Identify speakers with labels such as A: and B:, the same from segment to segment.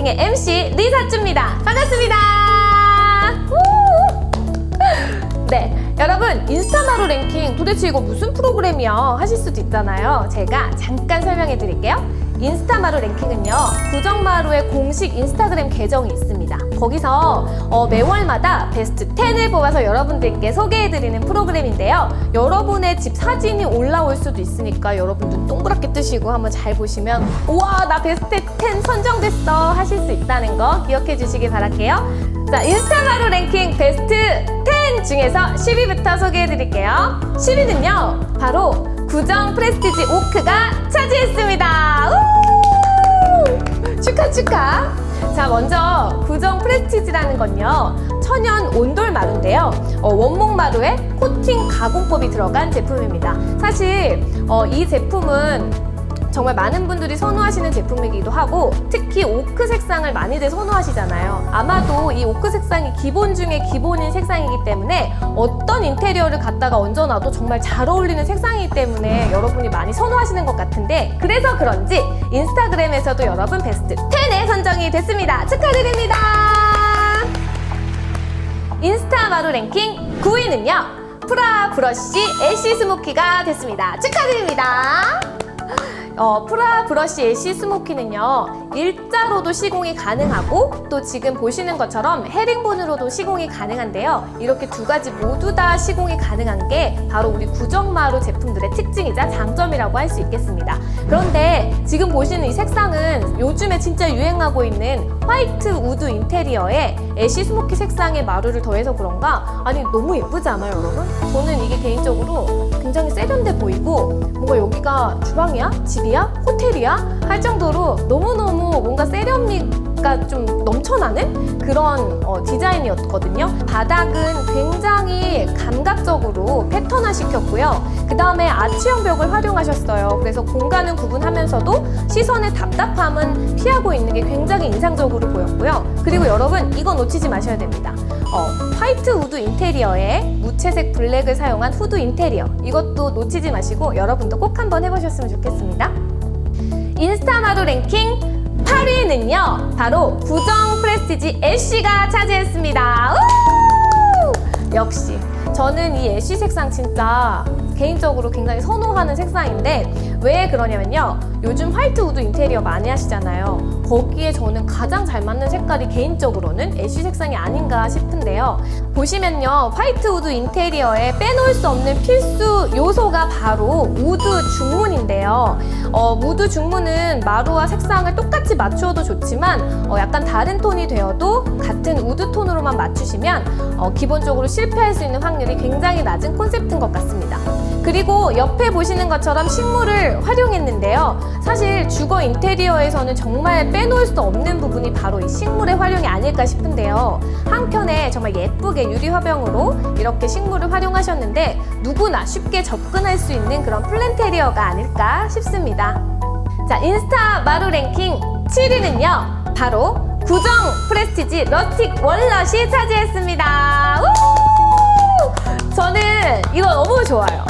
A: 랭킹의 MC 리사쭈입니다. 반갑습니다. 우! 네, 여러분 인스타마루 랭킹 도대체 이거 무슨 프로그램이야 하실 수도 있잖아요. 제가 잠깐 설명해 드릴게요. 인스타마루 랭킹은요 구정마루의 공식 인스타그램 계정이 있습니다. 거기서 어, 매월마다 베스트 10을 뽑아서 여러분들께 소개해드리는 프로그램인데요. 여러분의 집 사진이 올라올 수도 있으니까 여러분 눈 동그랗게 뜨시고 한번 잘 보시면 우와 나 베스트 10 선정됐어 하실 수 있다는 거 기억해 주시기 바랄게요. 자 인스타마루 랭킹 베스트 10 중에서 10위부터 소개해 드릴게요. 10위는요 바로 구정 프레스티지 오크가 차지했습니다. 우! 축하 축하. 자 먼저 구정 프레스티지라는 건요 천연 온돌 마루인데요 어, 원목 마루에 코팅 가공법이 들어간 제품입니다. 사실 어, 이 제품은 정말 많은 분들이 선호하시는 제품이기도 하고 특히 오크 색상을 많이들 선호하시잖아요. 아마도 이 오크 색상이 기본 중에 기본인 색상이기 때문에 어떤 인테리어를 갖다가 얹어놔도 정말 잘 어울리는 색상이기 때문에 여러분이 많이 선호하시는 것 같은데 그래서 그런지 인스타그램에서도 여러분 베스트 10에 선정이 됐습니다. 축하드립니다. 인스타 마루 랭킹 9위는요. 프라 브러쉬 애쉬 스모키가 됐습니다. 축하드립니다. 어, 프라 브러쉬 애쉬 스모키는요 일자로도 시공이 가능하고 또 지금 보시는 것처럼 헤링본으로도 시공이 가능한데요 이렇게 두 가지 모두 다 시공이 가능한 게 바로 우리 구정마루 제품들의 특징이자 장점이라고 할 수 있겠습니다 그런데 지금 보시는 이 색상은 요즘에 진짜 유행하고 있는 화이트 우드 인테리어에 애쉬 스모키 색상의 마루를 더해서 그런가 아니 너무 예쁘지 않아요 여러분? 저는 이게 개인적으로 굉장히 세련돼 보이고 뭔가 여기가 주방이야? 집이야? 호텔이야? 할 정도로 너무너무 뭔가 세련미가 좀 넘쳐나는 그런 어, 디자인이었거든요. 바닥은 굉장히 감각적으로 패턴화 시켰고요. 그 다음에 아치형 벽을 활용하셨어요. 그래서 공간은 구분하면서도 시선의 답답함은 피하고 있는 게 굉장히 인상적으로 보였고요. 그리고 여러분 이거 놓치지 마셔야 됩니다. 어, 화이트 우드 인테리어에 무채색 블랙을 사용한 후드 인테리어 이것도 놓치지 마시고 여러분도 꼭 한번 해보셨으면 좋겠습니다. 인스타마루 랭킹 8위는요 바로 구정 프레스티지 애쉬가 차지했습니다. 우! 역시 저는 이 애쉬 색상 진짜 개인적으로 굉장히 선호하는 색상인데 왜 그러냐면요 요즘 화이트 우드 인테리어 많이 하시잖아요 거기에 저는 가장 잘 맞는 색깔이 개인적으로는 애쉬 색상이 아닌가 싶은데요 보시면요 화이트 우드 인테리어에 빼놓을 수 없는 필수 요소가 바로 우드 중문인데요 어, 무드 중문은 마루와 색상을 똑같이 맞추어도 좋지만 어, 약간 다른 톤이 되어도 같은 우드 톤으로만 맞추시면 어, 기본적으로 실패할 수 있는 확률이 굉장히 낮은 콘셉트인 것 같습니다. 그리고 옆에 보시는 것처럼 식물을 활용했는데요. 사실 주거 인테리어에서는 정말 빼 놓을 수 없는 부분이 바로 이 식물의 활용이 아닐까 싶은데요. 한켠에 정말 예쁘게 유리 화병으로 이렇게 식물을 활용하셨는데 누구나 쉽게 접근할 수 있는 그런 플랜테리어가 아닐까 싶습니다. 자, 인스타 마루 랭킹 7위는요. 바로 구정 프레스티지 러스틱 월넛이 차지했습니다. 우! 저는 이거 너무 좋아요.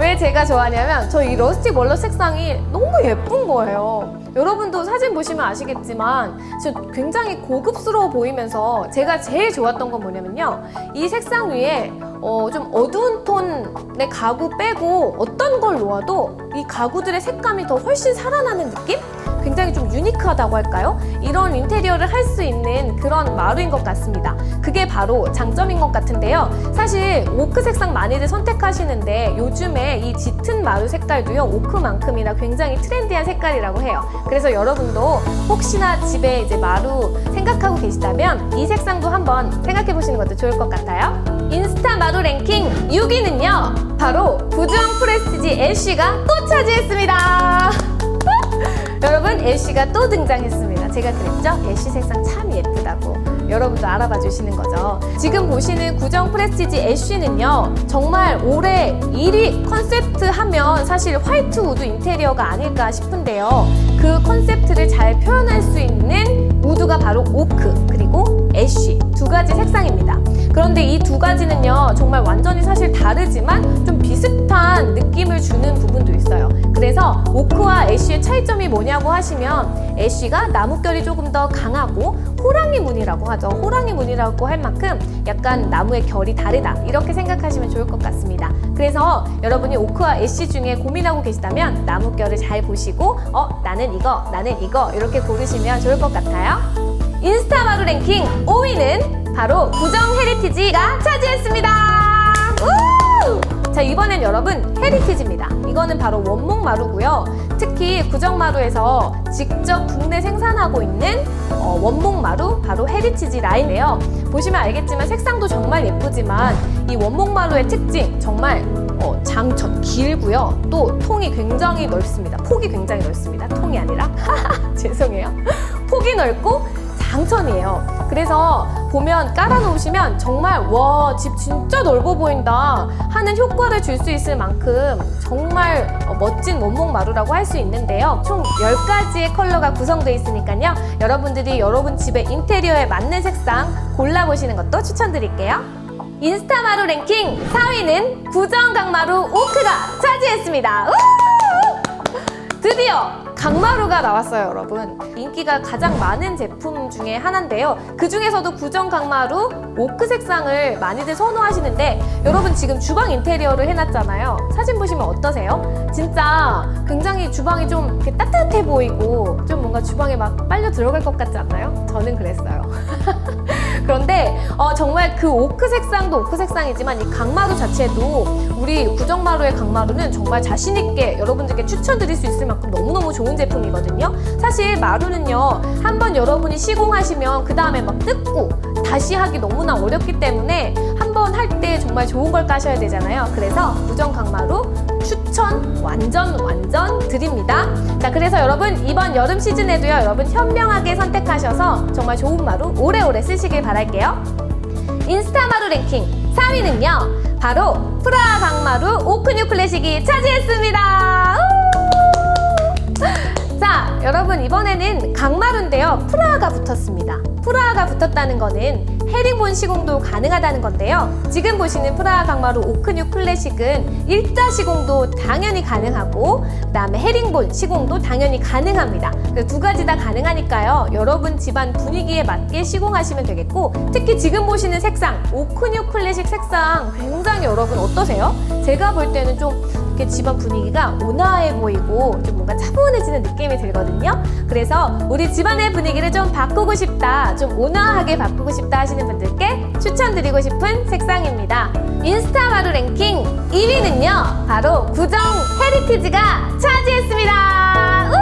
A: 왜 제가 좋아하냐면 저 이 러스틱 월넛 색상이 너무 예쁜 거예요. 여러분도 사진 보시면 아시겠지만 지금 굉장히 고급스러워 보이면서 제가 제일 좋았던 건 뭐냐면요. 이 색상 위에 어, 좀 어두운 톤의 가구 빼고 어떤 걸 놓아도 이 가구들의 색감이 더 훨씬 살아나는 느낌? 굉장히 좀 유니크하다고 할까요? 이런 인테리어를 할 수 있는 그런 마루인 것 같습니다. 그게 바로 장점인 것 같은데요. 사실 오크 색상 많이들 선택하시는데 요즘에 이 짙은 마루 색깔도요, 오크만큼이나 굉장히 트렌디한 색깔이라고 해요. 그래서 여러분도 혹시나 집에 이제 마루 생각하고 계시다면 이 색상도 한번 생각해 보시는 것도 좋을 것 같아요. 인스타 마루 랭킹 6위는요, 바로 구정 프레스티지 애쉬가 또 차지했습니다. 여러분 애쉬가 또 등장했습니다. 제가 그랬죠? 애쉬 색상 참 예쁘다고. 여러분도 알아봐 주시는 거죠. 지금 보시는 구정 프레스티지 애쉬는요, 정말 올해 1위 컨셉트 하면 사실 화이트 우드 인테리어가 아닐까 싶은데요. 그 컨셉트를 잘 표현할 수 있는 우드가 바로 오크, 그리고 애쉬 두 가지 색상입니다. 그런데 이 두 가지는요, 정말 완전히 사실 다르지만 좀 비슷한 느낌을 주는 부분도 있어요. 그래서 오크와 애쉬의 차이점이 뭐냐고 하시면 애쉬가 나뭇결이 조금 더 강하고 호랑이 무늬라고 하죠. 호랑이 무늬라고 할 만큼 약간 나무의 결이 다르다. 이렇게 생각하시면 좋을 것 같습니다. 그래서 여러분이 오크와 애쉬 중에 고민하고 계시다면 나뭇결을 잘 보시고 어, 나는 이거, 나는 이거 이렇게 고르시면 좋을 것 같아요. 인스타마루 랭킹 5위는 바로 구정 헤리티지가 차지했습니다. 우! 자 이번엔 여러분 헤리티지입니다. 이거는 바로 원목 마루고요. 특히 구정 마루에서 직접 국내 생산하고 있는 어, 원목 마루 바로 헤리티지 라인이에요. 보시면 알겠지만 색상도 정말 예쁘지만 이 원목 마루의 특징 정말 어, 장첫 길고요. 또 통이 굉장히 넓습니다. 폭이 굉장히 넓습니다. 통이 아니라 죄송해요. 폭이 넓고 장천이에요. 그래서 보면 깔아놓으시면 정말 와 집 진짜 넓어 보인다 하는 효과를 줄 수 있을 만큼 정말 어, 멋진 원목 마루라고 할 수 있는데요. 총 10가지의 컬러가 구성되어 있으니까요. 여러분들이 여러분 집의 인테리어에 맞는 색상 골라보시는 것도 추천드릴게요. 인스타 마루 랭킹 4위는 구정 강마루 오크가 차지했습니다. 우후! 드디어 강마루가 나왔어요, 여러분. 인기가 가장 많은 제품 중에 하나인데요. 그 중에서도 구정 강마루 오크 색상을 많이들 선호하시는데 여러분 지금 주방 인테리어를 해놨잖아요. 사진 보시면 어떠세요? 진짜 굉장히 주방이 좀 이렇게 따뜻해 보이고 좀 뭔가 주방에 막 빨려 들어갈 것 같지 않나요? 저는 그랬어요. 그런데 어, 정말 그 오크 색상도 오크 색상이지만 이 강마루 자체도 우리 구정마루의 강마루는 정말 자신 있게 여러분들께 추천드릴 수 있을 만큼 너무너무 좋은 제품이거든요. 사실 마루는요 한번 여러분이 시공하시면 그 다음에 막 뜯고 다시 하기 너무나 어렵기 때문에 한번 할 때 정말 좋은 걸 까셔야 되잖아요. 그래서 구정 강마루 추천 완전 완전 드립니다. 자, 그래서 여러분 이번 여름 시즌에도요, 여러분 현명하게 선택하셔서 정말 좋은 마루 오래오래 쓰시길 바랄게요. 인스타 마루 랭킹 4위는요, 바로 프라 강마루 오크뉴 클래식이 차지했습니다. 우! 자, 여러분 이번에는 강마루인데요, 프라가 붙었습니다. 프라가 붙었다는 거는 헤링본 시공도 가능하다는 건데요. 지금 보시는 프라하 강마루 오크뉴 클래식은 일자 시공도 당연히 가능하고 그다음에 헤링본 시공도 당연히 가능합니다. 그두 가지 다 가능하니까요. 여러분 집안 분위기에 맞게 시공하시면 되겠고 특히 지금 보시는 색상 오크뉴 클래식 색상 굉장히 여러분 어떠세요? 제가 볼 때는 좀 이렇게 집안 분위기가 온화해 보이고 좀 뭔가 차분해지는 느낌이 들거든요. 그래서 우리 집안의 분위기를 좀 바꾸고 싶다, 좀 온화하게 바꾸고 싶다 하시는 분들께 추천드리고 싶은 색상입니다. 인스타 마루 랭킹 1위는요, 바로 구정 헤리티지가 차지했습니다. 우!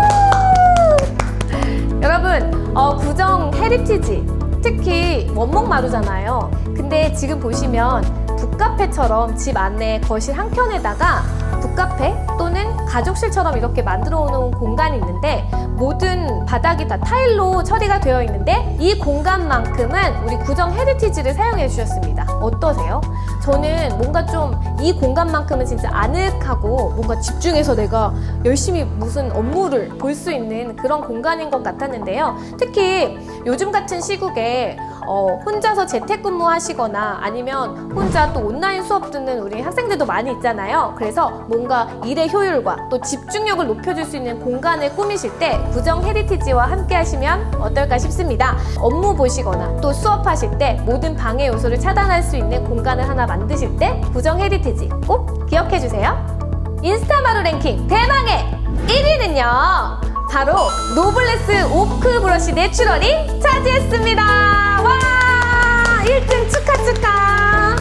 A: 여러분, 어, 구정 헤리티지 특히 원목 마루잖아요. 근데 지금 보시면 북카페처럼 집 안에 거실 한 켠에다가 북카페 또는 가족실처럼 이렇게 만들어 놓은 공간이 있는데 모든 바닥이 다 타일로 처리가 되어 있는데 이 공간만큼은 우리 구정 헤리티지를 사용해 주셨습니다. 어떠세요? 저는 뭔가 좀 이 공간만큼은 진짜 아늑하고 뭔가 집중해서 내가 열심히 무슨 업무를 볼 수 있는 그런 공간인 것 같았는데요. 특히 요즘 같은 시국에 어, 혼자서 재택근무 하시거나 아니면 혼자 또 온라인 수업 듣는 우리 학생들도 많이 있잖아요. 그래서 뭔가 일의 효율과 또 집중력을 높여줄 수 있는 공간을 꾸미실 때 구정 헤리티지와 함께 하시면 어떨까 싶습니다. 업무 보시거나 또 수업하실 때 모든 방해 요소를 차단할 수 있는 공간을 하나 만드실 때 구정 헤리티지 꼭 기억해 주세요. 인스타 마루 랭킹 대망의 1위는요. 바로 노블레스 오크 브러쉬 내추럴이 차지했습니다. 와! 1등 축하 축하!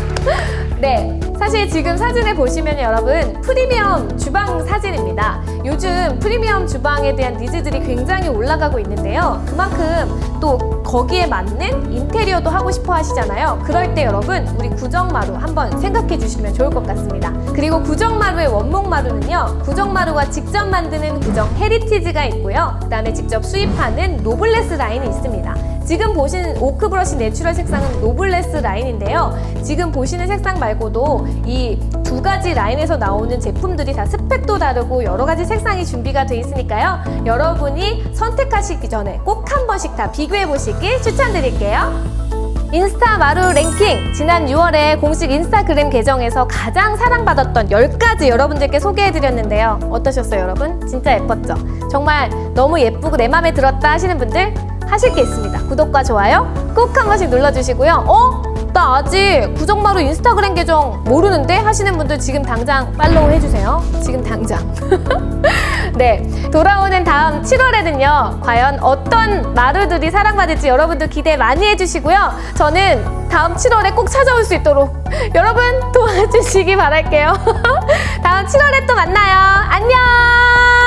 A: 네. 사실 지금 사진을 보시면 여러분 프리미엄 주방 사진입니다. 요즘 프리미엄 주방에 대한 니즈들이 굉장히 올라가고 있는데요. 그만큼 또 거기에 맞는 인테리어도 하고 싶어 하시잖아요. 그럴 때 여러분 우리 구정마루 한번 생각해 주시면 좋을 것 같습니다. 그리고 구정마루의 원목마루는요. 구정마루가 직접 만드는 구정 헤리티지가 있고요. 그 다음에 직접 수입하는 노블레스 라인이 있습니다. 지금 보시는 오크 브러쉬 내추럴 색상은 노블레스 라인인데요. 지금 보시는 색상 말고도 이 두 가지 라인에서 나오는 제품들이 다 스펙도 다르고 여러 가지 색상이 준비가 돼 있으니까요. 여러분이 선택하시기 전에 꼭 한 번씩 다 비교해 보시길 추천드릴게요. 인스타 마루 랭킹 지난 6월에 공식 인스타그램 계정에서 가장 사랑받았던 10가지 여러분들께 소개해드렸는데요. 어떠셨어요, 여러분? 진짜 예뻤죠? 정말 너무 예쁘고 내 맘에 들었다 하시는 분들 하실 게 있습니다. 구독과 좋아요 꼭 한 번씩 눌러주시고요. 어? 나 아직 구정마루 인스타그램 계정 모르는데 하시는 분들 지금 당장 팔로우 해주세요. 지금 당장. 네, 돌아오는 다음 7월에는요, 과연 어떤 마루들이 사랑받을지 여러분들 기대 많이 해주시고요. 저는 다음 7월에 꼭 찾아올 수 있도록 여러분 도와주시기 바랄게요. 다음 7월에 또 만나요. 안녕!